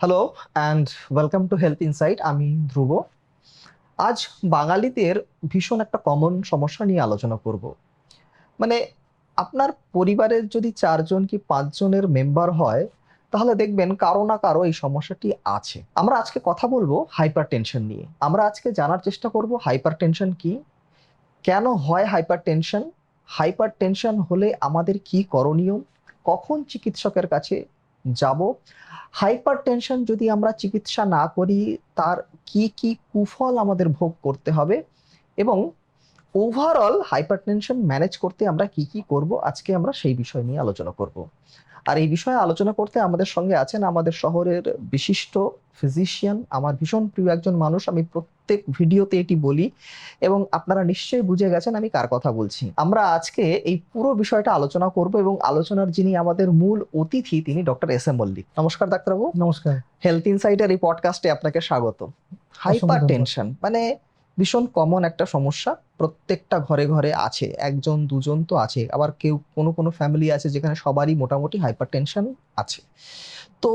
Hello and welcome to health insight আমি ধ্রুব। আজ বাঙালিদের ভীষণ একটা কমন সমস্যা নিয়ে আলোচনা করব। মানে আপনার পরিবারের যদি চারজন কি পাঁচজনের মেম্বার হয়, তাহলে দেখবেন কারও না কারও এই সমস্যাটি আছে। আমরা আজকে কথা বলব হাইপার টেনশন নিয়ে। আমরা আজকে জানার চেষ্টা করব হাইপার টেনশন কী? কেন হয় হাইপার টেনশন হাইপার টেনশন হলে আমাদের কি করণীয়? কখন চিকিৎসকের কাছে যাব। হাইপার টেনশন যদি আমরা চিকিৎসা না করি, তার কি কি কুফল আমাদের ভোগ করতে হবে? এবং ওভারঅল হাইপার টেনশন ম্যানেজ করতে আমরা কি কি করব? আজকে আমরা সেই বিষয় নিয়ে আলোচনা করব। আর এই বিষয়ে আলোচনা করতে আমাদের সঙ্গে আছেন আমাদের শহরের বিশিষ্ট ফিজিশিয়ান আমার ভীষণ প্রিয় একজন মানুষ। আমি প্রত্যেক ভিডিওতে এটি বলি এবং আপনারা নিশ্চয়ই বুঝে গেছেন আমি কার কথা বলছি। আমরা আজকে এই পুরো বিষয়টা আলোচনা করব এবং আলোচনার যিনি আমাদের মূল অতিথি তিনি ডক্টর এস এম মল্লিক। নমস্কার ডাক্তারবাবু। নমস্কার। হেলথ ইনসাইটের এই পডকাস্টে আপনাকে স্বাগত। হাইপার। টেনশন মানে ভীষণ কমন একটা সমস্যা। প্রত্যেকটা ঘরে ঘরে আছে একজন দুজন তো আছে আবার কেউ কোনো কোনো ফ্যামিলি আছে যেখানে সবারই মোটামুটি হাইপার টেনশন আছে। তো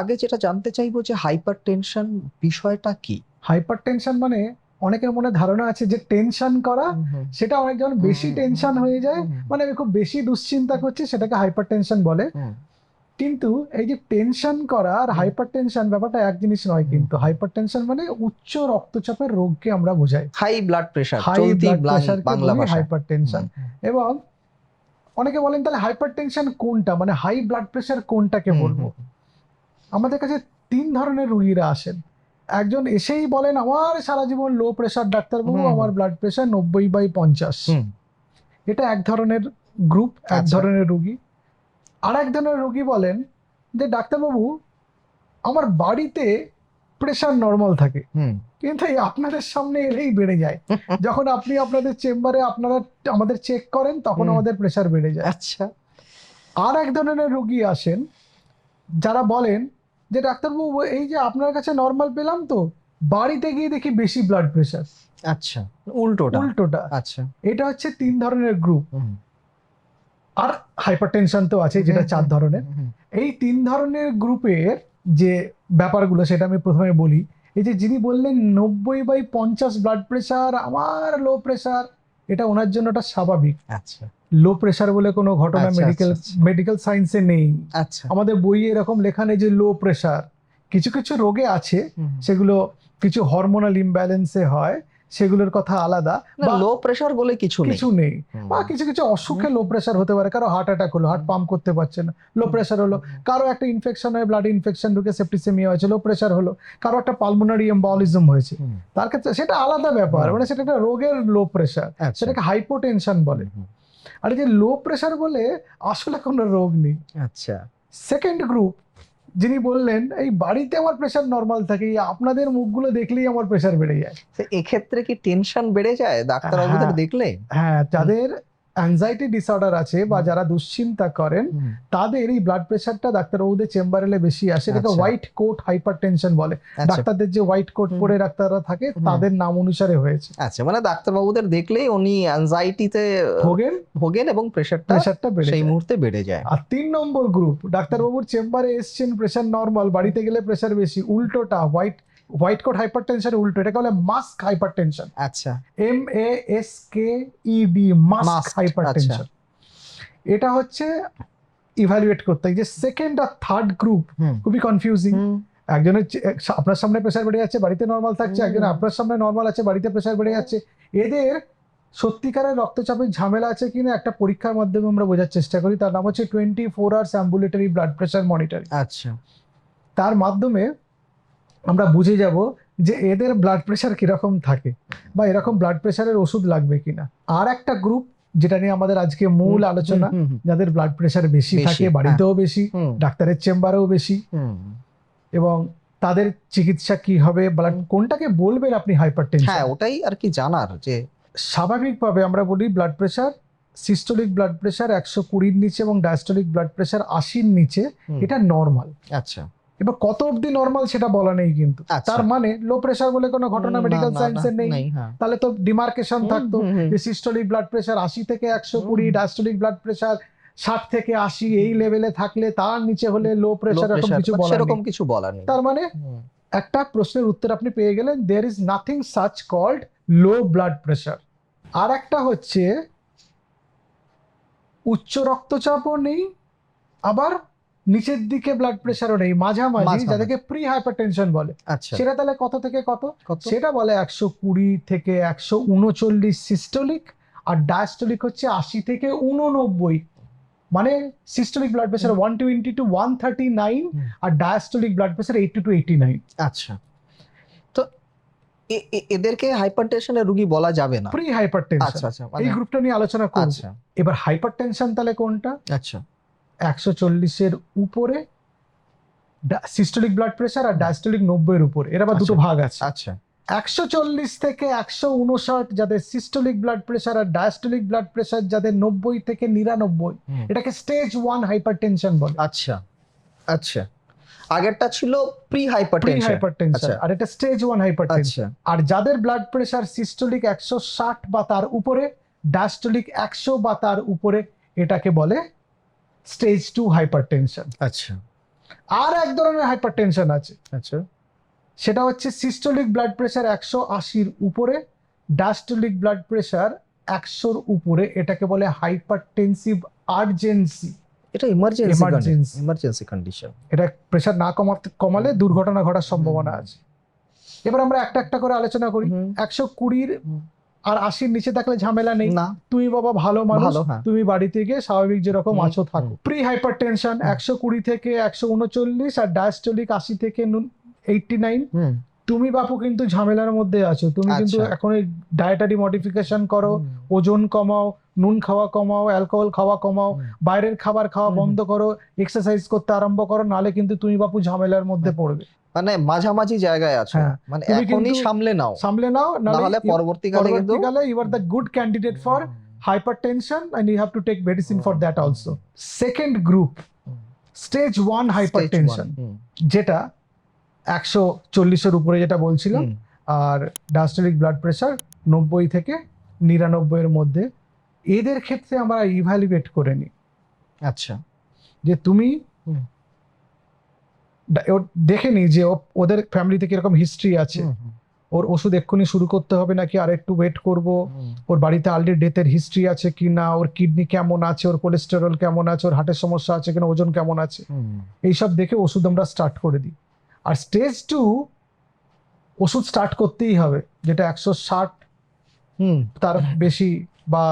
আগে যেটা জানতে চাইব যে হাইপার টেনশন বিষয়টা কি? হাইপার টেনশন মানে অনেকের মনে ধারণা আছে যে টেনশন করা সেটা অনেক যখন বেশি টেনশন হয়ে যায়। মানে আমি খুব বেশি দুশ্চিন্তা করছি সেটাকে হাইপার টেনশন বলে কিন্তু এই যে টেনশন করা আর হাইপার টেনশন ব্যাপারটা এক জিনিস নয় কিন্তু হাইপার টেনশন মানে উচ্চ রক্তচাপের রোগকে আমরা বোঝাই। High blood pressure high blood blank- pressure Bangla hyper tension এবং অনেকে বলেন তাহলে হাইপার টেনশন কোনটা? মানে হাই ব্লাড প্রেশার কোনটাকে বলব? আমাদের কাছে তিন ধরনের রুগীরা আসেন। একজন এসেই বলেন আমার সারা জীবন লো প্রেশার ডাক্তারবাবু। আমার ব্লাড প্রেশার নব্বই বাই পঞ্চাশ। এটা এক ধরনের গ্রুপ এক আচ্ছা। ধরনের রুগী। আর এক ধরনের রুগী বলেন যে ডাক্তারবাবু আমার বাড়িতে প্রেশার নর্মাল থাকে। কিন্তু এই আপনাদের সামনে এলেই বেড়ে যায়। যখন আপনি আপনাদের চেম্বারে আপনারা আমাদের চেক করেন তখন আমাদের প্রেশার বেড়ে যায়। আচ্ছা। আর এক ধরনের রুগী আসেন যারা বলেন যে ডাক্তারবাবু এই যে আপনার কাছে নর্মাল পেলাম তো বাড়িতে গিয়ে দেখি বেশি ব্লাড প্রেশার আচ্ছা উল্টোটা। উল্টোটা। আচ্ছা। এটা হচ্ছে তিন ধরনের গ্রুপ আর হাইপারটেনশন তো আছে যেটা চার ধরনের। এই তিন ধরনের গ্রুপের যে ব্যাপারগুলো সেটা আমি প্রথমে বলি। এই যে যিনি বললেন নব্বই বাই পঞ্চাশ ব্লাড প্রেশার আমার লো প্রেশার এটা ওনার জন্য ওটা স্বাভাবিক। আচ্ছা। লো প্রেশার বলে কোনো ঘটনা মেডিকেল। মেডিকেল সায়েন্সে নেই। আচ্ছা। আমাদের বইয়ে এরকম লেখা নেই যে লো প্রেশার কিছু কিছু রোগে আছে সেগুলো কিছু হরমোনাল ইমব্যালেন্সে হয়। সেগুলোর কথা আলাদা বা লো প্রেশার বলে কিছু নেই। কিছু নেই। বা কিছু কিছু অসুখে লো প্রেশার হতে পারে। কারও হার্ট অ্যাটাক হলো হার্ট পাম্প করতে পারছে না। লো প্রেশার হলো। কারও একটা ইনফেকশন হয়ে ব্লাড ইনফেকশন ঢুকে সেপ্টিসেমিয়া হয়েছে লো প্রেশার হলো। কারও একটা পালমোনারি এম্বলিজম হয়েছে। তার ক্ষেত্রে সেটা আলাদা ব্যাপার। মানে সেটা একটা রোগের লো প্রেশার আচ্ছা। সেটাকে হাইপোটেনশন বলে। আর এই যে লো প্রেশার বলে আসলে কোনো রোগ নেই। আচ্ছা। সেকেন্ড গ্রুপ যিনি বললেন এই বাড়িতে আমার প্রেশার নর্মাল থাকে আপনাদের মুখগুলো দেখলেই আমার প্রেশার বেড়ে যায় এক্ষেত্রে কি টেনশন বেড়ে যায় ডাক্তার হ্যাঁ। দেখলে হ্যাঁ যাদের অ্যাংজাইটি ডিসঅর্ডার আছে বা যারা দুশ্চিন্তা করেন তাদের এই ব্লাড প্রেশারটা ডাক্তারবাবুদের চেম্বার এলে বেশি আসে। এটাকে। হোয়াইট কোট হাইপার টেনশন বলে। আচ্ছা। ডাক্তারদের যে হোয়াইট কোট পরে ডাক্তাররা থাকে তাদের নাম অনুসারে হয়েছে। আচ্ছা মানে ডাক্তারবাবুদের দেখলেই উনি অ্যাংজাইটিতে ভোগেন। ভোগেন এবং প্রেশারটা প্রেশারটা বেড়ে সেই মুহূর্তে বেড়ে যায়। আর তিন নম্বর গ্রুপ ডাক্তারবাবুর চেম্বারে এসছেন প্রেশার নর্মাল বাড়িতে গেলে প্রেশার বেশি। উল্টোটা white white coat hypertension উল্টো এটাকে বলে মাস্ক হাইপার টেনশন আচ্ছা। M A S K E D mask আচ্ছা। টেনশন এটা হচ্ছে ইভালুয়েট করতে হয়। যে সেকেন্ড আর থার্ড গ্রুপ খুবই কনফিউজিং একজনের আপনার সামনে প্রেশার বেড়ে যাচ্ছে বাড়িতে নর্মাল থাকছে একজন আপনার সামনে নর্মাল আছে বাড়িতে প্রেশার বেড়ে যাচ্ছে। এদের সত্যিকারের রক্তচাপের ঝামেলা আছে কিনা একটা পরীক্ষার মাধ্যমে আমরা বোঝার চেষ্টা করি। তার নাম হচ্ছে twenty four hours ambulatory blood pressure monitoring আচ্ছা। তার মাধ্যমে আমরা বুঝে যাব যে এদের ব্লাড প্রেশার কীরকম থাকে বা এরকম ব্লাড প্রেশারের ওষুধ লাগবে কিনা। আর একটা গ্রুপ যেটা নিয়ে আমাদের আজকে মূল আলোচনা যাদের ব্লাড প্রেশার বেশি বেশি, থাকে হ্যাঁ। বাড়িতেও বেশি ডাক্তারের চেম্বারেও বেশি। এবং তাদের চিকিৎসা কি হবে ব্লাড কোনটাকে বলবেন আপনি হাইপার হ্যাঁ ওটাই আর কি জানার যে স্বাভাবিকভাবে আমরা বলি blood pressure systolic blood pressure একশো কুড়ির নিচে এবং ডায়াস্টোলিক ব্লাড প্রেশার আশির নিচে এটা নর্মাল আচ্ছা। এবার কত অবধি নর্মাল সেটা বলা নেই কিন্তু। আচ্ছা। তার মানে লো প্রেশার বলে কোনো ঘটনা মেডিকেল সায়েন্সের নেই। হ্যাঁ। তাহলে তো ডিমার্কেশন থাকতো। যে সিস্টোলিক ব্লাড প্রেশার আশি থেকে একশো কুড়ি ডায়াস্টোলিক ব্লাড প্রেশার ষাট থেকে আশি এই লেভেলে থাকলে তার নিচে হলে লো প্রেশার এরকম কিছু বলার সেরকম কিছু বলার নেই। তার মানে একটা প্রশ্নের উত্তর আপনি পেয়ে গেলেন there is nothing such called low blood pressure আর একটা হচ্ছে উচ্চ রক্তচাপও নেই আবার নিচের দিকে ব্লাড প্রেশারও নেই মাঝামাঝি। যাদেরকে প্রি হাইপারটেনশন বলে। আচ্ছা। সেটা তাহলে কত থেকে কত? সেটা বলে একশো কুড়ি থেকে একশো উনচল্লিশ সিস্টোলিক আর ডায়াস্টোলিক হচ্ছে আশি থেকে উননব্বই। মানে systolic blood pressure one twenty two one thirty nine আর diastolic blood pressure eighty two eighty nine আচ্ছা। তো এদেরকে হাইপারটেনশনের রোগী বলা যাবে না। প্রি হাইপারটেনশন আচ্ছা আচ্ছা এই মানে গ্রুপটা নিয়ে আলোচনা করব। আচ্ছা। এবার হাইপারটেনশন তাহলে কোনটা? আচ্ছা। একশো চল্লিশের উপরে সিস্টোলিক ব্লাড প্রেশার আর ডায়াস্টোলিক নব্বইয়ের উপরে। এর আবার দুটো আচ্ছা। ভাগ আছে। আচ্ছা। একশো চল্লিশ থেকে একশো উনষাট যাদের সিস্টোলিক ব্লাড প্রেশার আর ডায়াস্টোলিক ব্লাড প্রেশার যাদের নব্বই থেকে নিরানব্বই এটাকে স্টেজ ওয়ান হাইপারটেনশন বলে। আচ্ছা। আচ্ছা। আগেরটা ছিল প্রি প্রি হাইপারটেনশন হাইপারটেনশন। আর এটা স্টেজ ওয়ান হাইপারটেনশন আর যাদের ব্লাড প্রেশার সিস্টোলিক একশো ষাট বা তার উপরে ডায়াস্টোলিক একশো বা তার উপরে এটাকে বলে স্টেজ টু হাইপারটেনশন আচ্ছা। আর এক ধরনের হাইপারটেনশন আছে। আচ্ছা। সেটা হচ্ছে সিস্টোলিক ব্লাড প্রেশার একশো আশির উপরে ডাস্টোলিক ব্লাড প্রেশার একশোর উপরে এটাকে বলে হাইপারটেনসিভ আর্জেন্সি এটা ইমার্জেন্সি ইমার্জেন্সি কন্ডিশন এটা প্রেশার না কমাতে কমালে দুর্ঘটনা ঘটার সম্ভাবনা আছে। এবার আমরা একটা একটা করে আলোচনা করি। একশো কুড়ির। আর আশির নিচে থাকলে ঝামেলা নেই। না। তুমি বাবা ভালো মানুষ হ্যাঁ। তুমি বাড়িতে গিয়ে স্বাভাবিক যেরকম আছো থাকো। প্রি হাইপার টেনশন একশো কুড়ি থেকে একশো উনচল্লিশ আর ডায়াস্টোলিক আশি থেকে এইটটি নাইন তুমি বাপু কিন্তু ঝামেলার মধ্যে আছো। তুমি কিন্তু আচ্ছা। এখন ডায়েটারি মডিফিকেশন করো ওজন কমাও নুন খাওয়া কমাও অ্যালকোহল খাওয়া কমাও বাইরের খাবার খাওয়া বন্ধ করো এক্সারসাইজ করতে আরম্ভ করো নালে কিন্তু তুমি বাপু ঝামেলার মধ্যে। পড়বে। মানে মাঝামাঝি জায়গায় আছো। হ্যাঁ, মানে এখনই সামলে নাও। সামলে নাও না হলে নাহলে পরবর্তীকালে কিন্তু you are the good candidate for hypertension and you have to take medicine for that also. Second group stage 1 Stage hypertension যেটা একশো চল্লিশের উপরে যেটা বলছিলাম আর ডায়াস্টোলিক ব্লাড প্রেশার নব্বই থেকে নিরানব্বই এর মধ্যে। এদের ক্ষেত্রে আমরা ইভ্যালুয়েট করে নিই। আচ্ছা। যে তুমি দেখে নিই যে ওদের ফ্যামিলিতে কীরকম হিস্ট্রি আছে। ওর ওষুধ এক্ষুনি শুরু করতে হবে নাকি আর একটু ওয়েট করব ওর বাড়িতে অলরেডি ডেথের হিস্ট্রি আছে কি না? ওর কিডনি কেমন আছে? ওর কোলেস্টেরল কেমন আছে? ওর হার্টের সমস্যা আছে কিনা? ওজন কেমন আছে? এইসব দেখে ওষুধ আমরা স্টার্ট করে দিই। আর স্টেজ টু ওষুধ স্টার্ট করতেই হবে যেটা একশো ষাট হুম, তার বেশি বা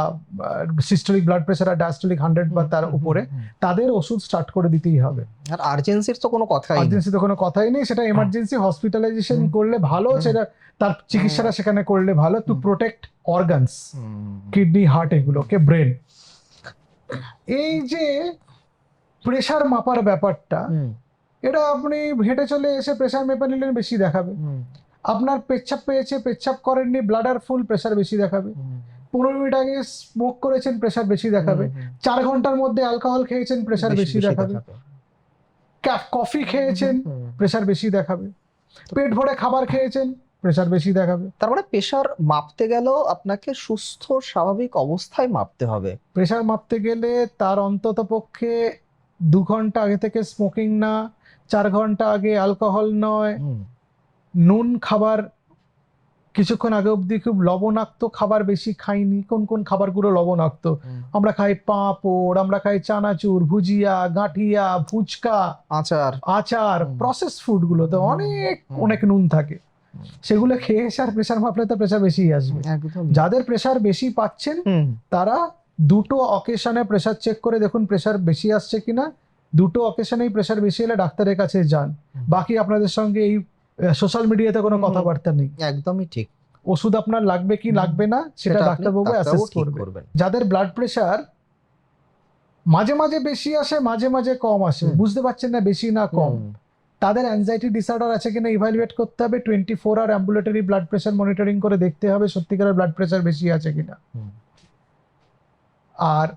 সিস্টোলিক ব্লাড প্রেশার আর ডায়াস্টোলিক হান্ড্রেড বা তার উপরে তাদের ওষুধ স্টার্ট করে দিতেই হবে। আর আর্জেন্সির তো কোনো কথাই নেই। আর্জেন্সিতে কোনো কথাই নেই সেটা এমার্জেন্সি হসপিটালাইজেশন করলে ভালো সেটা তার চিকিৎসাটা সেখানে করলে ভালো to protect organs kidney heart এগুলোকে ব্রেন এই যে প্রেশার মাপার ব্যাপারটা হুম, এটা আপনি হেঁটে চলে এসে প্রেশার মেপে নিলেন বেশি দেখাবে। আপনার পেচ্ছাপ পেয়েছে পেচ্ছাপ করেননি ব্লাডার ফুল প্রেশার বেশি দেখাবে। পনেরো মিনিট আগে স্মোক করেছেন প্রেশার বেশি দেখাবে। চার ঘণ্টার মধ্যে অ্যালকোহল খেয়েছেন প্রেশার বেশি দেখাবে। ক্যাফ- কফি খেয়েছেন প্রেশার বেশি দেখাবে। পেট ভরে খাবার খেয়েছেন প্রেশার বেশি দেখাবে। তার মানে প্রেশার মাপতে গেলেও আপনাকে সুস্থ স্বাভাবিক অবস্থায় মাপতে হবে। প্রেশার মাপতে গেলে তার অন্তত পক্ষে দু ঘণ্টা আগে থেকে স্মোকিং না চার ঘণ্টা আগে অ্যালকোহল নয় নুন খাবার কিছুক্ষণ আগে অবধি খুব লবণাক্ত খাবার বেশি খাইনি। কোন কোন খাবারগুলো লবণাক্ত? আমরা খাই পাঁপড় আমরা খাই চানাচুর ভুজিয়া গাঁঠিয়া ফুচকা আচার। আচার। প্রসেস ফুডগুলো তো অনেক অনেক নুন থাকে। সেগুলো খেয়ে এসে আর প্রেশার মাপলে তো প্রেশার বেশি আসবে। যাদের প্রেশার বেশি পাচ্ছেন তারা দুটো অকেশনে প্রেশার চেক করে দেখুন প্রেশার বেশি আসছে কিনা। দুটো অকেশনেই প্রেশার বেশি এলে ডাক্তারের কাছে যান। বাকি আপনাদের সঙ্গে এই সোশ্যাল মিডিয়াতে কোনো কথাবার্তা নেই। একদমই ঠিক। ওষুধ আপনার লাগবে কি লাগবে না সেটা ডাক্তারবাবু অ্যাসেস করবে। করবেন। যাদের ব্লাড প্রেশার মাঝে মাঝে বেশি আসে মাঝে মাঝে কম আসে বুঝতে পারছেন না বেশি না কম। তাদের অ্যাংজাইটি ডিসঅর্ডার আছে কিনা ইভ্যালুয়েট করতে হবে twenty four hour ambulatory blood pressure monitoring করে দেখতে হবে সত্যিকারের ব্লাড প্রেশার বেশি আছে কিনা। আর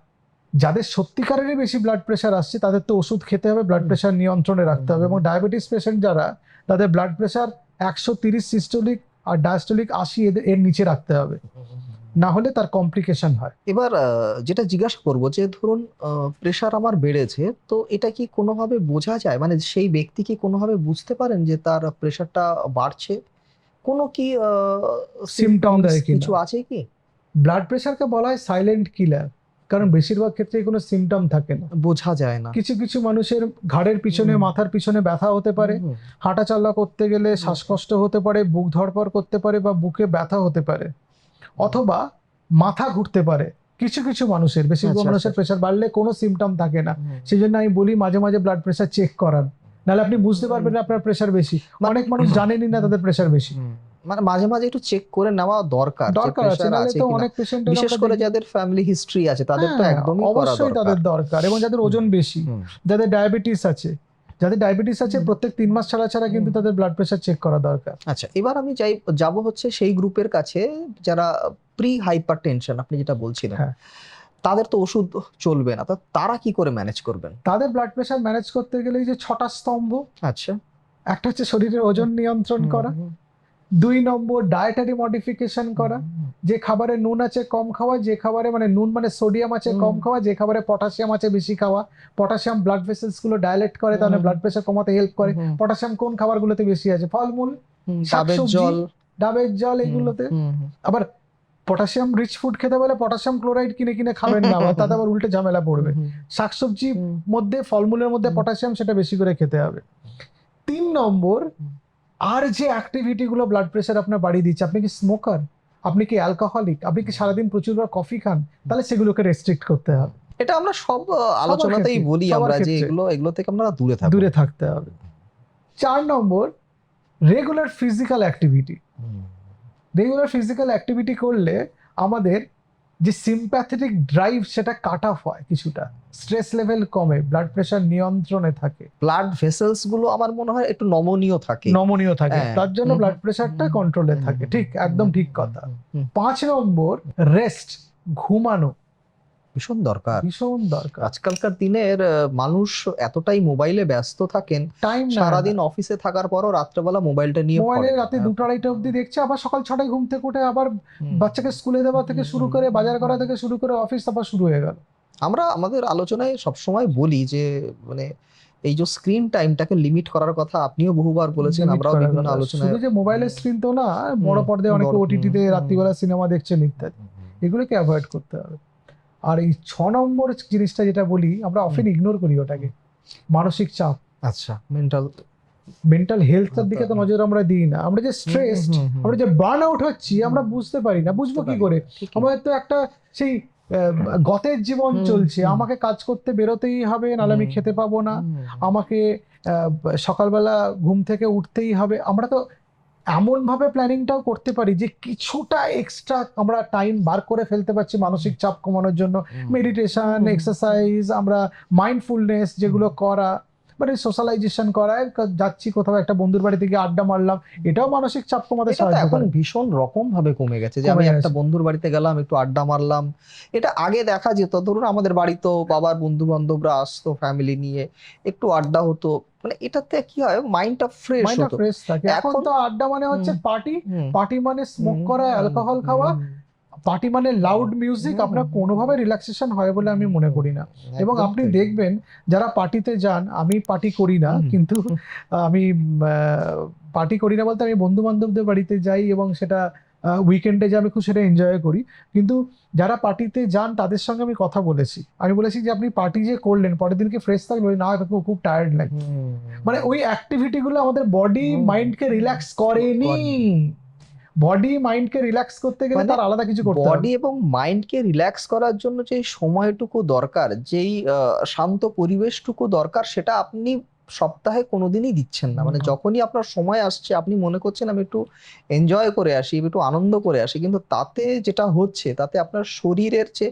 যাদের সত্যিকারেরই বেশি ব্লাড প্রেশার আসছে তাদের তো ওষুধ খেতে হবে ব্লাড প্রেশার নিয়ন্ত্রণে রাখতে হবে এবং ডায়াবেটিস পেশেন্ট যারা তাদের ব্লাড প্রেশার একশো তিরিশ সিস্টোলিক আর ডায়াস্টোলিক আশি এদের এর নিচে রাখতে হবে। না হলে তার কমপ্লিকেশন হয়। এবার যেটা জিজ্ঞাসা করব যে ধরুন প্রেশার আমার বেড়েছে তো এটা কি কোনোভাবে বোঝা যায়? মানে সেই ব্যক্তি কি কোনোভাবে বুঝতে পারেন যে তার প্রেশারটা বাড়ছে? কোনো কি দেয় কিছু আছে কি? ব্লাড প্রেশারকে বলা হয় সাইলেন্ট কিলার কারণ বেশিরভাগ ক্ষেত্রে কোনো সিমটম থাকে না। বোঝা যায় না। কিছু কিছু মানুষের ঘাড়ের পিছনে মাথার পিছনে ব্যথা হতে পারে। হুম, হাঁটাচলা করতে গেলে শ্বাসকষ্ট হতে পারে বুক ধড়ফড় করতে পারে বা বুকে ব্যথা হতে পারে। অথবা মাথা ঘুরতে পারে। কিছু কিছু মানুষের বেশিরভাগ আচ্ছা, মানুষের আচ্ছা। প্রেশার বাড়লে কোনো সিমটম থাকে না। সেই জন্য আমি বলি মাঝে মাঝে ব্লাড প্রেশার চেক করান। নাহলে আপনি বুঝতে পারবেন না আপনার প্রেশার বেশি। মানে- অনেক মানুষ জানেনই না তাদের প্রেশার বেশি। মানে মাঝে মাঝে একটু চেক করে নেওয়া দরকার দরকার আছে তো। অনেক পেশেন্টের বিশেষ করে যাদের ফ্যামিলি হিস্ট্রি আছে তাদের তো একদমই হ্যাঁ, অবশ্যই তাদের দরকার এবং যাদের ওজন বেশি যাদের ডায়াবেটিস আছে। যাদের ডায়াবেটিস আছে প্রত্যেক তিন মাস ছাড়া ছাড়া কিন্তু তাদের ব্লাড প্রেশার চেক করা দরকার। আচ্ছা এবার আমি যাই যাব হচ্ছে সেই গ্রুপের কাছে যারা প্রি হাইপার টেনশন আপনি যেটা বলছিলেন। হ্যাঁ। তাদের তো ওষুধ চলবে না তো তারা কি করে ম্যানেজ করবেন? তাদের ব্লাড প্রেশার ম্যানেজ করতে গেলে যে ছটা স্তম্ভ আচ্ছা। একটা হচ্ছে শরীরের ওজন নিয়ন্ত্রণ করা। দুই নম্বর ডায়েটারি মডিফিকেশন করা যে খাবারে নুন আছে কম খাওয়া যে খাবারে মানে নুন মানে সোডিয়াম আছে কম খাওয়া যে খাবারে পটাশিয়াম আছে বেশি খাওয়া। পটাশিয়াম ব্লাড ভেসেলসগুলো ডাইলেট করে তাহলে ব্লাড প্রেশার কমাতে হেল্প করে। পটাশিয়াম কোন খাবারগুলোতে বেশি আছে? ফলমূল ডাবের জল। ডাবের জল এগুলোতে। আবার পটাশিয়াম রিচ ফুড খেতে বলে পটাশিয়াম ক্লোরাইড কিনে কিনে খাবেন না আবার তাতে আবার উল্টে ঝামেলা পড়বে। হুম, শাকসবজি মধ্যে ফলমূলের মধ্যে। পটাশিয়াম সেটা বেশি করে খেতে হবে। তিন নম্বর। আর যে অ্যাক্টিভিটিগুলো ব্লাড প্রেশার আপনার বাড়িয়ে দিচ্ছে আপনি কি স্মোকার আপনি কি অ্যালকোহলিক আপনি কি সারাদিন প্রচুরবার কফি খান? তাহলে সেগুলোকে রেস্ট্রিক্ট করতে হবে। এটা আমরা সব আলোচনাতেই বলি আমরা যে এগুলো এগুলো থেকে আমরা দূরে থাকব দূরে থাকতে হবে। চার নম্বর regular physical activity regular physical activity করলে আমাদের যে সিম্প্যাথেটিক ড্রাইভ সেটা কাট অফ হয় কিছুটা। স্ট্রেস লেভেল কমে ব্লাড প্রেশার নিয়ন্ত্রণে থাকে। ব্লাড ভেসেলসগুলো আমার মনে হয় একটু নমনীয় থাকে। নমনীয় থাকে হ্যাঁ। তার জন্য ব্লাড প্রেশারটা কন্ট্রোলে থাকে ঠিক একদম ঠিক কথা। পাঁচ নম্বর রেস্ট ঘুমানো। ভীষণ দরকার। ভীষণ দরকার। আজকালকার দিনের মানুষ এতটাই মোবাইলে ব্যস্ত থাকেন টাইম সারাদিন অফিসে থাকার পরও রাত্রেবেলা মোবাইলটা নিয়ে মোবাইলে। রাতে হ্যাঁ। দুটো আড়াইটা অবধি দেখছে আবার সকাল ছটায় ঘুম থেকে উঠে আবার বাচ্চাকে স্কুলে দেওয়া থেকে শুরু করে বাজার করা থেকে শুরু করে অফিস আবার শুরু হয়ে গেল। আমরা আমাদের আলোচনায় সবসময় বলি যে মানে এই যে স্ক্রিন টাইমটাকে লিমিট করার কথা আপনিও বহুবার বলেছেন আমরাও বিভিন্ন। আলোচনায় শুধু যে মোবাইলের স্ক্রিন তো না বড় পর্দায় অনেকে ওটিটিতে রাত্রিবেলা সিনেমা দেখছেন ইত্যাদি। এগুলোকে অ্যাভয়েড করতে হবে। আর এই ছ নম্বর জিনিসটা যেটা বলি আমরা অফেন ইগনোর করি ওটাকে। মানসিক চাপ। আচ্ছা মেন্টাল মেন্টাল হেলথের দিকে তো নজর আমরা দিই না। আমরা যে স্ট্রেস আমরা যে বার্ন আউট হচ্ছি আমরা বুঝতে পারি না। বুঝব কি করে? আমাদের তো একটা সেই গতের জীবন চলছে। আমাকে কাজ করতে বেরোতেই হবে নাহলে আমি খেতে পাবো না। আমাকে আহ, সকালবেলা ঘুম থেকে উঠতেই হবে। আমরা তো এমন ভাবে প্ল্যানিংটাও করতে পারি যে কিছুটা এক্সট্রা আমরা টাইম বার করে ফেলতে পারছি মানসিক চাপ কমানোর জন্য। মেডিটেশন এক্সারসাইজ আমরা মাইন্ডফুলনেস যেগুলো করা মানে সোশ্যালাইজেশন করায় যাচ্ছি কোথাও একটা বন্ধুর বাড়ি থেকে আড্ডা মারলাম এটাও মানসিক চাপ কমাতে সাহায্য এখন ভীষণ রকম ভাবে কমে গেছে যে আমি একটা বন্ধুর বাড়িতে গেলাম একটু আড্ডা মারলাম। এটা আগে দেখা যেত ধরুন আমাদের বাড়িতেও বাবার বন্ধু বান্ধবরা আসতো ফ্যামিলি নিয়ে একটু আড্ডা হতো। মানে এটাতে কি হয় মাইন্ডটা ফ্রেশ মাইন্ডটা ফ্রেশ থাকে। এখন তো আড্ডা মানে হচ্ছে পার্টি পার্টি মানে স্মোক করা অ্যালকোহল খাওয়া। পার্টি মানে লাউড মিউজিক আপনার কোনোভাবে রিল্যাক্সেশন হয় বলে আমি মনে করি না। এবং আপনি দেখবেন যারা পার্টিতে যান আমি পার্টি করি না কিন্তু আমি পার্টি করি না বলতে আমি বন্ধু বান্ধবদের বাড়িতে যাই এবং সেটা উইকেন্ডে যে আমি খুব সেটা এনজয় করি। কিন্তু যারা পার্টিতে যান তাদের সঙ্গে আমি কথা বলেছি। আমি বলেছি যে আপনি পার্টি যে করলেন পরের দিনকে ফ্রেশ থাকলেন না খুব খুব টায়ার্ড লাগে মানে ওই অ্যাক্টিভিটিগুলো আমাদের বডি মাইন্ডকে রিল্যাক্স করেনি। বডি মাইন্ডকে রিল্যাক্স করতে গেলে মানে তার আলাদা কিছু করতে বডি এবং মাইন্ডকে রিল্যাক্স করার জন্য যে সময়টুকু দরকার যেই শান্ত পরিবেশটুকু দরকার সেটা আপনি সপ্তাহে কোনোদিনই দিচ্ছেন না। মানে যখনই আপনার সময় আসছে আপনি মনে করছেন আমি একটু এনজয় করে আসি একটু আনন্দ করে আসি কিন্তু তাতে যেটা হচ্ছে তাতে আপনার শরীরের যে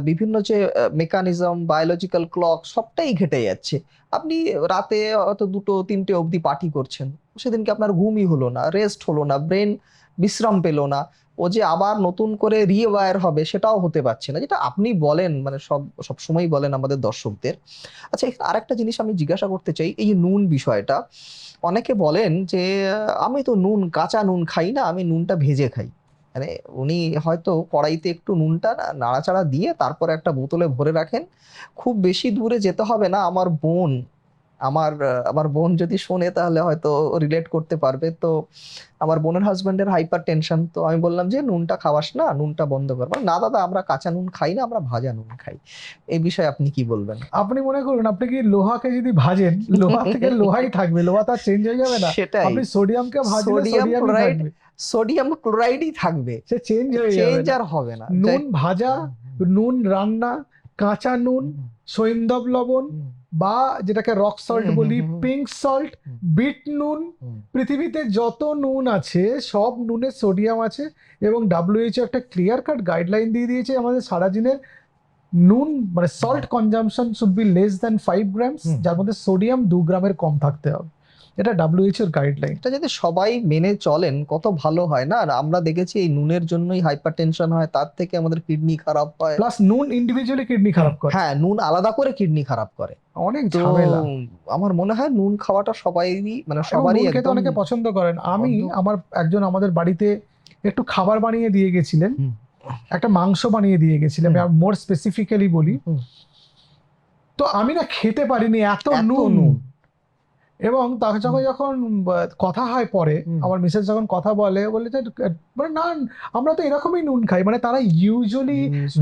বিভিন্ন যে মেকানিজম বায়োলজিক্যাল ক্লক সবটাই ঘেটে যাচ্ছে। আপনি রাতে হয়তো দুটো তিনটে অবধি পার্টি করছেন সেদিনকে আপনার ঘুমই হলো না রেস্ট হলো না ব্রেন বিশ্রাম পেল না। ও যে আবার নতুন করে রিওয়ার হবে সেটাও হতে পারছে না। যেটা আপনি বলেন মানে সব সব সময় বলেন আমাদের দর্শকদের। আচ্ছা আর একটা জিনিস আমি জিজ্ঞাসা করতে চাই, এই নুন বিষয়টা। অনেকে বলেন যে আমি তো নুন, কাঁচা নুন খাই না, আমি নুনটা ভেজে খাই। মানে উনি হয়তো কড়াইতে একটু নুনটা নাড়াচাড়া দিয়ে তারপরে একটা বোতলে ভরে রাখেন। খুব বেশি দূরে যেতে হবে না, আমার বোন আমার আমার বোন যদি শোনে তাহলে হয়তো রিলেট করতে পারবে। তো আমার বোনের হাজবেন্ডের হাইপার টেনশন তো আমি বললাম যে নুনটা খাওয়াস না নুনটা বন্ধ কর। না দাদা আমরা কাঁচা নুন খাই না আমরা ভাজা নুন খাই। এই বিষয়ে আপনি কি বলবেন? আপনি মনে করুন আপনি কি লোহাকে যদি ভাজেন লোহা থেকে লোহাই থাকবে লোহা তো চেঞ্জ হয়ে যাবে না। সেটাই। আপনি সোডিয়ামকে ভাজলে সোডিয়াম ক্লোরাইড সোডিয়াম ক্লোরাইডই থাকবে। সে চেঞ্জ হয়ে যাবে চেঞ্জ আর হবে না। নুন ভাজা নুন রান্না কাঁচা নুন সৈন্দব লবণ বা যেটাকে রক সল্ট বলি। পিঙ্ক সল্ট বিট নুন। পৃথিবীতে যত নুন আছে সব নুনে সোডিয়াম আছে এবং ডাব্লিউএইচও একটা ক্লিয়ার কাট গাইডলাইন দিয়ে দিয়েছে আমাদের সারা দিনের নুন মানে salt consumption should be less than five grams যার মধ্যে সোডিয়াম দু গ্রামের কম থাকতে হবে। এটা ডাব্লিউএইচওর গাইডলাইন এটা যদি সবাই মেনে চলেন কত ভালো হয় না? আর আমরা দেখেছি এই নুনের জন্যই হাইপার টেনশন হয় তার থেকে আমাদের কিডনি খারাপ হয়। প্লাস নুন ইন্ডিভিজুয়ালি কিডনি খারাপ করে। হ্যাঁ নুন আলাদা করে কিডনি খারাপ করে। অনেক ঝামেলা। আমার মনে হয় নুন খাওয়াটা সবাইরই মানে সবারই একদম অনেকে পছন্দ করেন। আমি আমার একজন আমাদের বাড়িতে একটু খাবার বানিয়ে দিয়ে গেছিলেন। একটা মাংস বানিয়ে দিয়ে। আমি মোর স্পেসিফিক্যালি বলি তো আমি না খেতে পারিনি এত নুন। এবং তাকে যখন যখন কথা হয় পরে আমার মিসেস যখন কথা বলে বলে যে মানে না আমরা তো এরকমই নুন খাই। মানে তারা ইউজুয়ালি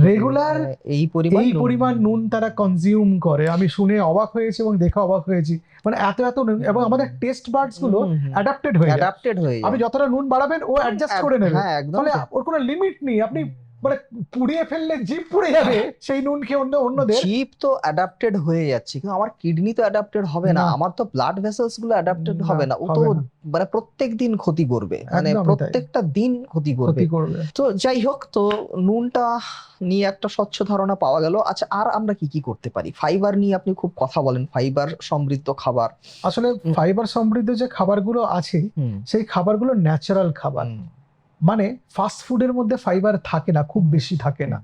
রেগুলার এই পরিমাণ এই পরিমাণ নুন তারা কনজিউম করে। আমি শুনে অবাক হয়েছি এবং দেখে অবাক হয়েছি। মানে এত এত নুন এবং আমাদের টেস্ট বার্ডসগুলো অ্যাডাপ্টেড হয়ে অ্যাডাপ্টেড হয়ে আপনি যতটা নুন বাড়াবেন ও অ্যাডজাস্ট করে নেবে। হ্যাঁ একদম ফলে ওর কোনো লিমিট নেই। আপনি মানে পুড়িয়ে ফেললে জিভ পুড়ে যাবে সেই নুন খেয়ে অন্য অন্যদের। জিভ তো অ্যাডাপ্টেড হয়ে যাচ্ছে কিন্তু আমার কিডনি তো অ্যাডাপ্টেড হবে না। আমার তো ব্লাড ভেসেলসগুলো অ্যাডাপ্টেড হবে না ও তো মানে প্রত্যেক দিন ক্ষতি করবে মানে প্রত্যেকটা দিন ক্ষতি করবে। তো যাই হোক তো নুনটা নিয়ে একটা স্বচ্ছ ধারণা পাওয়া গেল। আচ্ছা আর আমরা কি কি করতে পারি? ফাইবার নিয়ে আপনি খুব কথা বলেন ফাইবার সমৃদ্ধ খাবার। আসলে ফাইবার সমৃদ্ধ যে খাবারগুলো আছে সেই খাবারগুলো ন্যাচারাল খাবার। মানে ফাস্ট ফুডের মধ্যে ফাইবার থাকে না খুব বেশি থাকে না।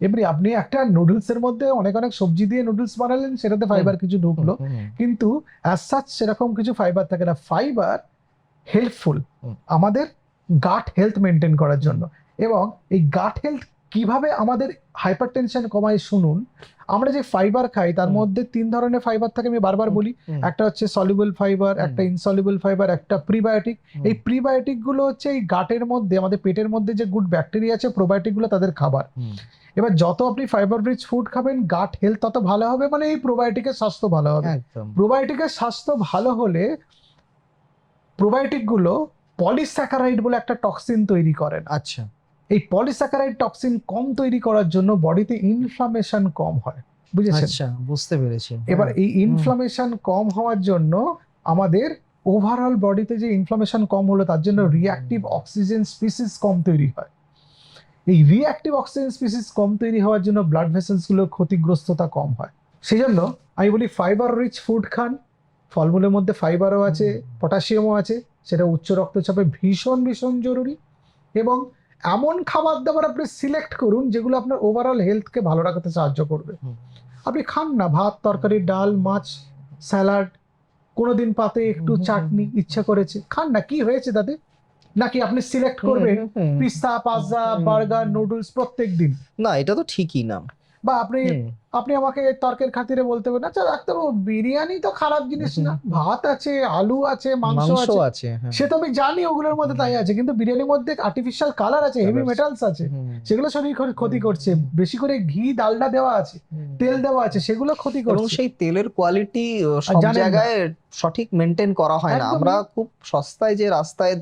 এমনি আপনি একটা নুডলস এর মধ্যে অনেক অনেক সবজি দিয়ে নুডলস বানালেন সেটাতে ফাইবার কিছু ঢুকলো। কিন্তু অ্যাজ সাচ সেরকম কিছু ফাইবার থাকে না। ফাইবার হেল্পফুল আমাদের গাট হেলথ মেনটেন করার জন্য। এবং এই গাট হেলথ কীভাবে আমাদের হাইপার টেনশন কমায় শুনুন আমরা যে ফাইবার খাই তার মধ্যে তিন ধরনের ফাইবার থাকে আমি বারবার বলি। একটা হচ্ছে সলিউবল ফাইবার একটা ইনসলিউবল ফাইবার একটা প্রিবায়োটিক এই প্রিবায়োটিকগুলো হচ্ছে এই গাটের মধ্যে আমাদের পেটের মধ্যে যে গুড ব্যাকটেরিয়া আছে প্রোবায়োটিকগুলো তাদের খাবার। এবার যত আপনি ফাইবার রিচ ফুড খাবেন গাট হেলথ তত ভালো হবে মানে এই প্রোবায়োটিকের স্বাস্থ্য ভালো হবে। প্রোবায়োটিকের স্বাস্থ্য ভালো হলে প্রোবায়োটিকগুলো পলিস্যাকারাইড বলে একটা টক্সিন তৈরি করেন। আচ্ছা। এই পলিস্যাকারাইড টক্সিন কম তৈরি করার জন্য বডিতে ইনফ্লামেশন কম হয় বুঝেছেন? আচ্ছা বুঝতে পেরেছি। এবার হ্যাঁ। এই ইনফ্লামেশন কম হওয়ার জন্য আমাদের ওভারঅল বডিতে যে ইনফ্লামেশন কম হলো তার জন্য রিঅ্যাক্টিভ অক্সিজেন স্পিসিস কম তৈরি হয়। এই রিঅ্যাক্টিভ অক্সিজেন স্পিসিস কম তৈরি হওয়ার জন্য ব্লাড ভেসেলসগুলোর ক্ষতিগ্রস্ততা কম হয়। সেই জন্য আমি বলি ফাইবার রিচ ফুড খান। ফলমূলের মধ্যে ফাইবারও আছে পটাশিয়ামও আছে সেটা উচ্চ রক্তচাপে ভীষণ ভীষণ জরুরি। এবং এমন খাবার দাবার আপনি সিলেক্ট করুন যেগুলো আপনার ওভারঅল হেলথকে ভালো রাখতে সাহায্য করবে। আপনি খান না ভাত তরকারি ডাল মাছ স্যালাড কোনোদিন পাতে একটু চাটনি। ইচ্ছা করেছে। খান না কি হয়েছে তাতে নাকি আপনি সিলেক্ট করবেন। পিস্তা পাজা বার্গার নুডলস প্রত্যেক দিন? না এটা তো ঠিকই না। বা আপনি আপনি আমাকে তর্কের খাতিরে বলতে পারেন আচ্ছা ডাক্তারবাবু বিরিয়ানি তো খারাপ জিনিস না। ভাত আছে আলু আছে মাংস আছে। হ্যাঁ। সে তো আমি জানি ওগুলোর মধ্যে তাই আছে কিন্তু বিরিয়ানির মধ্যে আর্টিফিশিয়াল কালার আছে হেভি মেটালস আছে। সেগুলো শরীর ক্ষতি- করছে। বেশি করে ঘি ডালডা দেওয়া আছে তেল দেওয়া আছে সেগুলো ক্ষতি এবং করছে। সেই তেলের কোয়ালিটি সব জায়গায় সঠিক মেনটেন করা হয় না। আমরা খুব সস্তায় যে রাস্তায়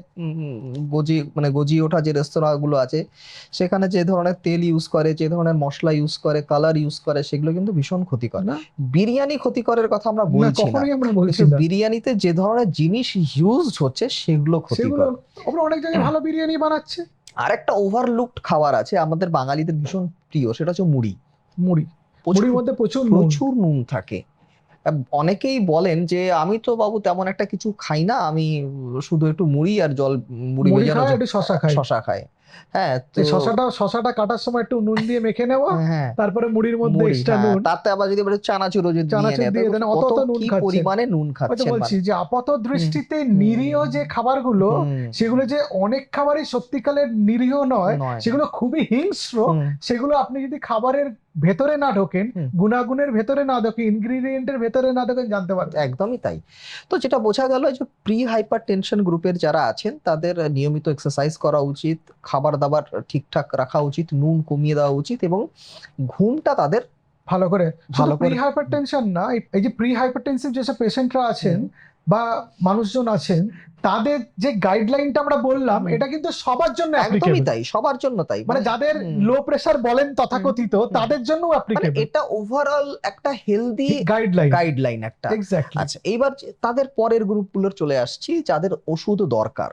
গজি মানে গজিয়ে ওঠা যে রেস্তোরাঁগুলো আছে সেখানে যে ধরনের তেল ইউজ করে যে ধরনের মশলা ইউজ করে কালার ইউজ করে সেগুলো কিন্তু ভীষণ ক্ষতিকর। বিরিয়ানি ক্ষতিকরের কথা আমরা বলছি না। আমরা বলছি বিরিয়ানিতে যে ধরনের জিনিস ইউজ হচ্ছে সেগুলো ক্ষতিকর। আমরা অনেক জায়গায় ভালো বিরিয়ানি বানাচ্ছে। আরেকটা ওভারলুকড খাবার আছে আমাদের বাঙালিদের ভীষণ প্রিয় সেটা হচ্ছে মুড়ি। মুড়ি। মুড়ির মধ্যে প্রচুর নুন। প্রচুর নুন থাকে। অনেকেই বলেন যে আমি তো বাবু তেমন একটা কিছু খাই না আমি শুধু একটু মুড়ি আর জল মুড়ি শশা খায়। শশা খাই হ্যাঁ শশাটা শশাটা কাটার সময় একটু নুন দিয়ে মেখে নেওয়া হ্যাঁ। তারপরে মুড়ির মধ্যে এক্সট্রা হ্যাঁ, নুন। তাতে আবার যদি এবারে চানাচুর যদি চানাচুর দিয়ে দেন, অত কত তো নুন খাচ্ছে। পরিমাণে নুন খাচ্ছে বলছি যে আপাত দৃষ্টিতে নিরীহ যে খাবারগুলো সেগুলো যে অনেক খাবারই সত্যিকালের নিরীহ নয়। সেগুলো খুবই হিংস্র সেগুলো আপনি যদি খাবারের ভেতরে না ঢোকেন। গুণাগুণের ভেতরে না ঢোকেন ইনগ্রিডিয়েন্টের ভেতরে না ঢোকেন জানতে পারবেন। একদমই তাই। তো যেটা বোঝা গেল যে প্রি হাইপার টেনশন গ্রুপের যারা আছেন তাদের নিয়মিত এক্সারসাইজ করা উচিত খাবার দাবার ঠিকঠাক রাখা উচিত নুন কমিয়ে দেওয়া উচিত এবং ঘুমটা তাদের ভালো করে। ভালো প্রি হাইপারটেনশন না এই- এই যে প্রি হাইপারটেনসিভ যেসব পেশেন্টরা আছেন বা মানুষজন আছেন তাদের যে গাইডলাইনটা আমরা বললাম এটা কিন্তু সবার জন্য একদমই। তাই সবার জন্য তাই। মানে যাদের লো প্রেসার বলেন তথাকথিত তাদের জন্য মানে অ্যাপ্লিকেবল এটা ওভারঅল একটা হেলদি গাইডলাইন গাইডলাইন একটা। এক্স্যাক্টলি আচ্ছা এইবার তাদের পরের গ্রুপগুলোর চলে আসছি যাদের ওষুধ দরকার।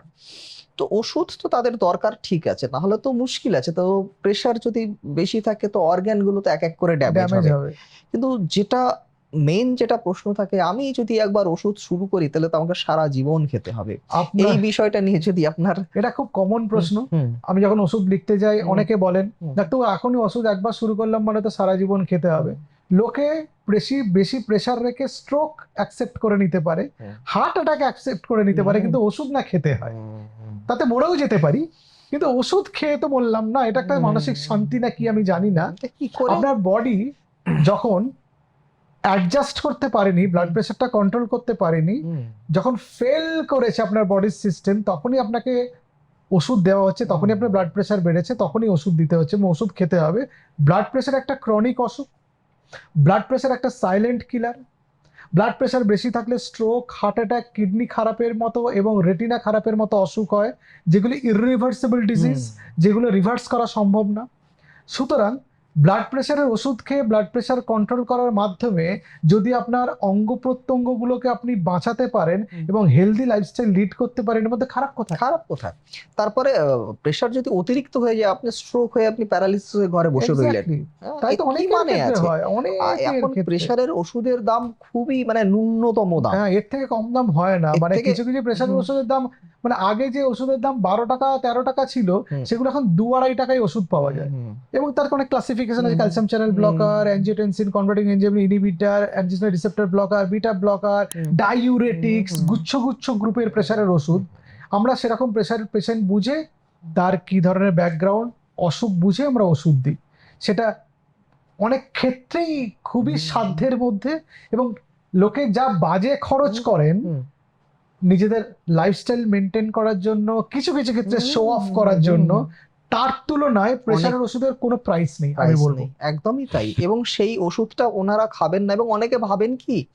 তো ওষুধ তো তাদের দরকার ঠিক আছে। না হলে তো মুশকিল আছে। তো প্রেশার যদি বেশি থাকে তো অর্গ্যানগুলো তো এক এক করে ড্যামেজ হবে। কিন্তু যেটা মেন যেটা প্রশ্ন থাকে আমি যদি একবার ওষুধ শুরু করি তাহলে তো আমাকে সারা জীবন খেতে হবে। এই বিষয়টা নিয়ে যদি আপনার এটা খুব কমন প্রশ্ন। আমি যখন ওষুধ লিখতে যাই অনেকে বলেন। ডাক্তার এখনই ওষুধ একবার শুরু করলাম মানে তো সারা জীবন খেতে হবে। লোকে বেশি বেশি প্রেসার রেখে স্ট্রোক অ্যাকসেপ্ট করে নিতে পারে। হার্ট অ্যাটাক অ্যাকসেপ্ট করে নিতে পারে কিন্তু ওষুধ না খেতে হয়। তাতে মরেও যেতে পারি কিন্তু ওষুধ খেয়ে তো বললাম না এটা একটা মানসিক শান্তি না কি আমি জানি না। আপনার বডি যখন অ্যাডজাস্ট করতে পারেনি ব্লাড প্রেশারটা কন্ট্রোল করতে পারেনি। যখন ফেল করেছে আপনার বডির সিস্টেম তখনই আপনাকে ওষুধ দেওয়া হচ্ছে তখনই আপনার ব্লাড প্রেশার বেড়েছে তখনই ওষুধ দিতে হচ্ছে এবং ওষুধ খেতে হবে। ব্লাড প্রেশার একটা ক্রনিক অসুখ। ব্লাড প্রেশার একটা সাইলেন্ট কিলার ব্লাড প্রেশার বেশি থাকলে স্ট্রোক হার্ট অ্যাটাক কিডনি খারাপের মতো এবং রেটিনা খারাপের মতো অসুখ হয় যেগুলি ইরিভার্সিবল ডিজিজ যেগুলো রিভার্স করা সম্ভব না। সুতরাং ব্লাড প্রেশারের ওষুধ খেয়ে ব্লাড প্রেশার কন্ট্রোল করার মাধ্যমে যদি আপনার অঙ্গ প্রত্যঙ্গগুলোকে আপনি বাঁচাতে পারেন এবং হেলদি লাইফস্টাইল লিড করতে পারেন এর মধ্যে খারাপ কথা। খারাপ কথা। তারপরে প্রেশার যদি অতিরিক্ত হয়ে যায় আপনি স্ট্রোক হয়ে আপনি প্যারালিসিস হয়ে ঘরে বসে রইলেন। হ্যাঁ, তাই তো অনেক মানে আছে? হয়। এখন। প্রেশারের ওষুধের দাম খুবই মানে ন্যূনতম দাম। হ্যাঁ এর থেকে কম দাম হয় না। মানে কিছু কিছু প্রেশারের হুম। ওষুধের দাম মানে আগে যে ওষুধের দাম বারো টাকা তেরো টাকা ছিল সেগুলো এখন দু আড়াই টাকায় ওষুধ পাওয়া যায়। এবং তার অনেক ক্লাসিফিকেশন আছে হুম। ক্যালসিয়াম চ্যানেল হুম। Blocker angiotensin converting enzyme inhibitor angiotensin receptor blocker beta blocker হুম। ডাইউরেটিক্স হুম। গুচ্ছ গুচ্ছ গ্রুপের প্রেশারের ওষুধ আমরা সেরকম প্রেশার পেশেন্ট বুঝে তার কি ধরনের ব্যাকগ্রাউন্ড অসুখ বুঝে আমরা ওষুধ দিই সেটা অনেক ক্ষেত্রেই খুবই। সাধ্যের মধ্যে এবং লোকে যা বাজে খরচ। করেন। নিজেদের লাইফস্টাইল মেনটেন করার জন্য কিছু কিছু ক্ষেত্রে শো অফ করার জন্য। তার তুলনায় প্রেশারের ওষুধের কোনো প্রাইস নেই আমি বলব। একদমই তাই। এবং সেই ওষুধটা ওনারা খাবেন না এবং অনেকে ভাবেন কি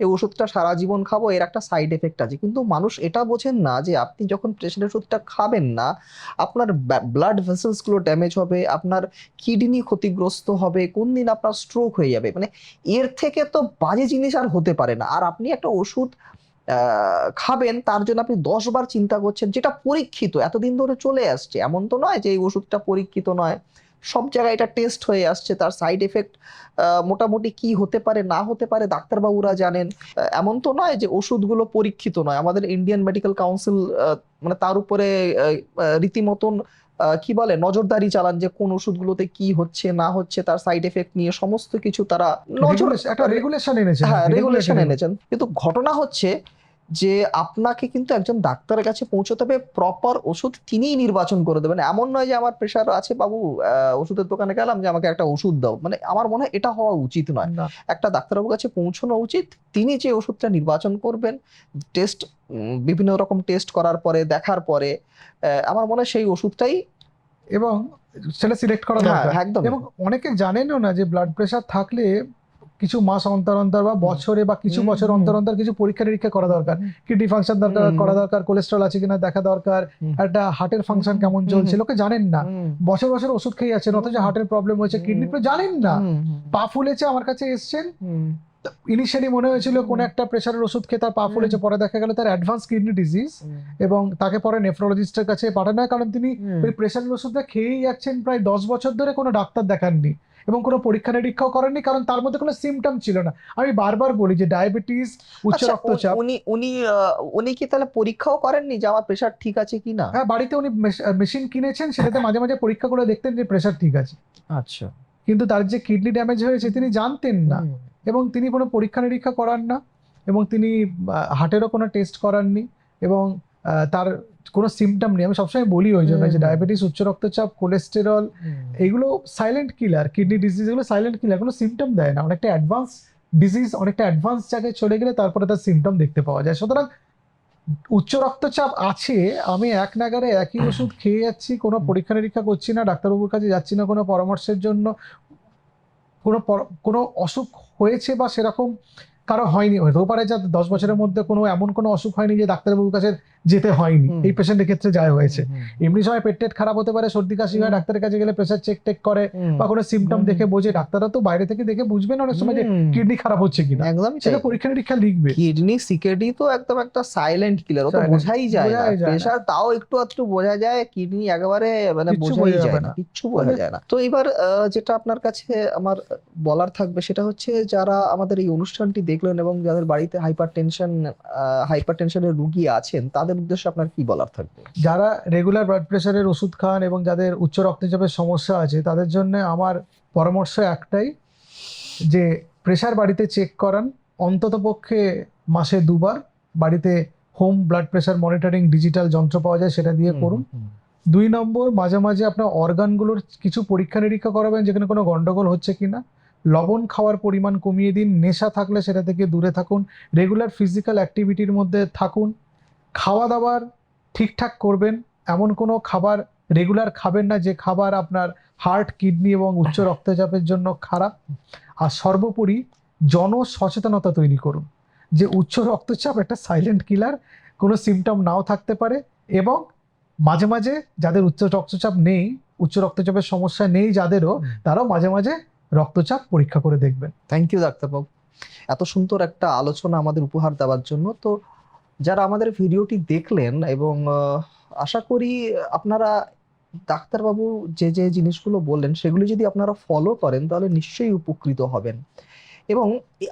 এই ওষুধটা সারা জীবন খাব এর একটা সাইড এফেক্ট আছে। কিন্তু মানুষ এটা বোঝেন না যে আপনি যখন প্রেশারের ওষুধটা খাবেন না আপনার ব্লাড ভেসেলসগুলো ড্যামেজ হবে আপনার কিডনি ক্ষতিগ্রস্ত হবে কোন দিন আপনার স্ট্রোক হয়ে যাবে। মানে এর থেকে তো বাজে জিনিস আর হতে পারে না। আর আপনি একটা ওষুধ খাবেন, তার জন্য আপনি দশ বার চিন্তা করছেন, যেটা পরীক্ষিত, এতদিন ধরে চলে আসছে। এমন তো নয় যে এই ওষুধটা পরীক্ষিত নয়। সব জায়গায় এটা টেস্ট হয়ে আসছে, তার সাইড এফেক্ট মোটামুটি কি হতে পারে, না হতে পারে, ডাক্তারবাবুরা জানেন। এমন তো নয় যে ওষুধগুলো পরীক্ষিত নয়। আমাদের ইন্ডিয়ান মেডিকেল কাউন্সিল মানে তার উপরে রীতিমতন কি বলে নজরদারি চালান যে কোন ওষুধগুলোতে কি হচ্ছে না হচ্ছে তার সাইড এফেক্ট নিয়ে সমস্ত কিছু তারা নজর একটা রেগুলেশন এনেছেন হ্যাঁ রেগুলেশন এনেছেন। কিন্তু ঘটনা হচ্ছে যে আপনাকে কিন্তু একজন ডাক্তারের কাছে পৌঁছতে হবে প্রপার ওষুধ তিনিই নির্বাচন করে দেবেন। এমন নয় যে আমার প্রেশার আছে বাবু ওষুধের দোকানে গেলাম যে আমাকে একটা ওষুধ দাও। মানে আমার মনে হয় এটা হওয়া উচিত নয়। একটা ডাক্তারবাবুর কাছে পৌঁছানো উচিত। তিনি যে ওষুধটা নির্বাচন করবেন টেস্ট বিভিন্ন রকম টেস্ট করার পরে দেখার পরে আমার মনে হয় সেই ওষুধটাই এবং সেটা সিলেক্ট করা হ্যাঁ দরকার। একদম এবং অনেকে জানেনও না যে ব্লাড প্রেশার থাকলে কিছু মাস অন্তর অন্তর বা বছরে বা কিছু বছর অন্তর অন্তর কিছু পরীক্ষা নিরীক্ষা করা দরকার। কিডনি ফাংশন দরকার করা দরকার কোলেস্ট্রল আছে কিনা দেখা দরকার একটা হার্টের ফাংশন কেমন চলছে লোকে জানেন না। বছর বছর ওষুধ খেয়ে যাচ্ছেন অথচ হার্টের প্রবলেম হয়েছে কিডনি জানেন না। পা ফুলেছে আমার কাছে এসছেন। ইনিশিয়ালি মনে হয়েছিল কোন একটা প্রেশারের ওষুধ খেয়ে তার পা ফুলেছে পরে দেখা গেল তার অ্যাডভান্স কিডনি ডিজিজ এবং তাকে পরে নেফ্রোলজিস্টের কাছে পাঠানো হয় কারণ তিনি। ওই প্রেশারের ওষুধটা খেয়েই যাচ্ছেন প্রায় দশ বছর ধরে কোনো ডাক্তার দেখাননি। এবং কোনো পরীক্ষা নিরীক্ষাও করেননি কারণ তার মধ্যে কোনো সিমটম ছিল না। আমি বারবার বলি যে ডায়াবেটিস উচ্চ আচ্ছা, রক্তচাপ। উনি উনি উনি কি তাহলে পরীক্ষাও করেননি যে আমার প্রেশার ঠিক আছে কি না? হ্যাঁ বাড়িতে উনি মেশিন কিনেছেন সেটাতে মাঝে মাঝে পরীক্ষা করে দেখতেন যে প্রেশার ঠিক আছে। আচ্ছা। কিন্তু তার যে কিডনি ড্যামেজ হয়েছে তিনি জানতেন না। এবং তিনি কোনো পরীক্ষা নিরীক্ষা করান না। এবং তিনি হার্টেরও কোনো টেস্ট করাননি। এবং তার কোনো সিমটম নেই। আমি সবসময় বলি ওই জন্য যে ডায়াবেটিস উচ্চ রক্তচাপ কোলেস্টেরল এগুলো সাইলেন্ট কিলার কিডনি ডিজিজ এগুলো সাইলেন্ট কিলার কোনো সিমটম দেয় না। অনেকটা অ্যাডভান্স ডিজিজ অনেকটা অ্যাডভান্স জায়গায় চলে গেলে তারপরে তার সিমটম দেখতে পাওয়া যায়। সুতরাং উচ্চ রক্তচাপ আছে আমি এক নাগারে একই ওষুধ খেয়ে যাচ্ছি কোনো পরীক্ষা নিরীক্ষা করছি না ডাক্তারবাবুর কাছে যাচ্ছি না কোনো পরামর্শের জন্য। কোনো কোনো অসুখ হয়েছে বা সেরকম কারও হয়নি। হতেও পারে যে দশ বছরের মধ্যে কোনো এমন কোনো অসুখ হয়নি যে ডাক্তারবাবুর কাছে যেতে হয়নি। এই পেশেন্টের ক্ষেত্রে যায় হয়েছে এমনি সময় পেট টেট খারাপ হতে পারে সর্দি কাশি হয় ডাক্তারের কাছে গেলে প্রেশার চেক টেক করে বা কোনো সিমটম। দেখে বোঝে ডাক্তাররা তো বাইরে থেকে দেখে বুঝবেন অনেক সময় যে কিডনি খারাপ হচ্ছে কিনা একদম সেটা পরীক্ষা নিরীক্ষা লিখবে কিডনি সিকেডি তো একদম একটা সাইলেন্ট কিলার ও তো Silent. বোঝাই যায় না। প্রেশার তাও একটু একটু বোঝা যায় কিডনি একেবারে মানে বোঝাই বোঝা যায় না না। কিচ্ছু বোঝা মানে- যায় না তো এবার যেটা আপনার কাছে আমার বলার থাকবে সেটা হচ্ছে যারা আমাদের এই অনুষ্ঠানটি দেখলেন এবং যাদের বাড়িতে হাইপার টেনশন হাইপার টেনশনের রুগী আছেন তাদের উদ্দেশ্যে আপনার কি বলার থাকবে? যারা রেগুলার ব্লাড প্রেশারের ওষুধ খান এবং যাদের উচ্চ রক্তচাপের সমস্যা আছে তাদের জন্য আমার পরামর্শ একটাই যে প্রেশার বাড়িতে চেক করান। অন্তত পক্ষে মাসে দুবার বাড়িতে home blood pressure monitoring digital যন্ত্র পাওয়া যায় সেটা দিয়ে করুন। দুই নম্বর মাঝে মাঝে আপনার অর্গানগুলোর কিছু পরীক্ষা নিরীক্ষা করাবেন যেখানে কোনো গন্ডগোল হচ্ছে কি না লবণ খাওয়ার পরিমাণ কমিয়ে দিন নেশা থাকলে সেটা থেকে দূরে থাকুন। রেগুলার ফিজিক্যাল অ্যাক্টিভিটির মধ্যে থাকুন। খাওয়া দাওয়ার ঠিকঠাক করবেন এমন কোনো খাবার রেগুলার খাবেন না যে খাবার আপনার হার্ট কিডনি এবং উচ্চ রক্তচাপের জন্য খারাপ। আর সর্বোপরি জন সচেতনতা তৈরি করুন যে উচ্চ রক্তচাপ একটা সাইলেন্ট কিলার কোনো সিমটম নাও থাকতে পারে এবং মাঝে মাঝে যাদের উচ্চ রক্তচাপ নেই উচ্চ রক্তচাপের সমস্যা নেই যাদেরও তারাও মাঝে মাঝে রক্তচাপ পরীক্ষা করে দেখবেন। থ্যাংক ইউ ডাক্তারবাবু এত সুন্দর একটা আলোচনা আমাদের উপহার দেওয়ার জন্য। তো যারা আমাদের ভিডিওটি দেখলেন এবং আশা করি আপনারা ডাক্তারবাবু যে যে জিনিসগুলো বললেন সেগুলি যদি আপনারা ফলো করেন তাহলে নিশ্চয়ই উপকৃত হবেন। এবং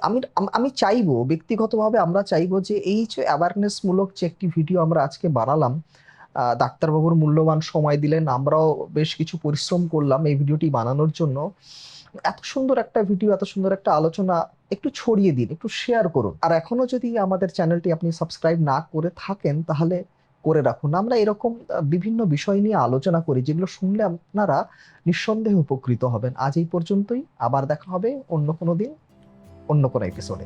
আমি আমি চাইব ব্যক্তিগতভাবে আমরা চাইব যে এই যে অ্যাওয়ারনেস মূলক যে একটি ভিডিও আমরা আজকে বানালাম আহ, ডাক্তারবাবুর মূল্যবান সময় দিলেন আমরাও বেশ কিছু পরিশ্রম করলাম এই ভিডিওটি বানানোর জন্য। এত সুন্দর একটা ভিডিও এত সুন্দর একটা আলোচনা একটু ছড়িয়ে দিন, একটু শেয়ার করুন। আর এখনও যদি আমাদের চ্যানেলটি আপনি সাবস্ক্রাইব না করে থাকেন, তাহলে করে রাখুন। আমরা এরকম বিভিন্ন বিষয় নিয়ে আলোচনা করি, যেগুলো শুনলে আপনারা নিঃসন্দেহে উপকৃত হবেন। আজ এই পর্যন্তই। আবার দেখা হবে অন্য কোনো দিন, অন্য কোনো এপিসোডে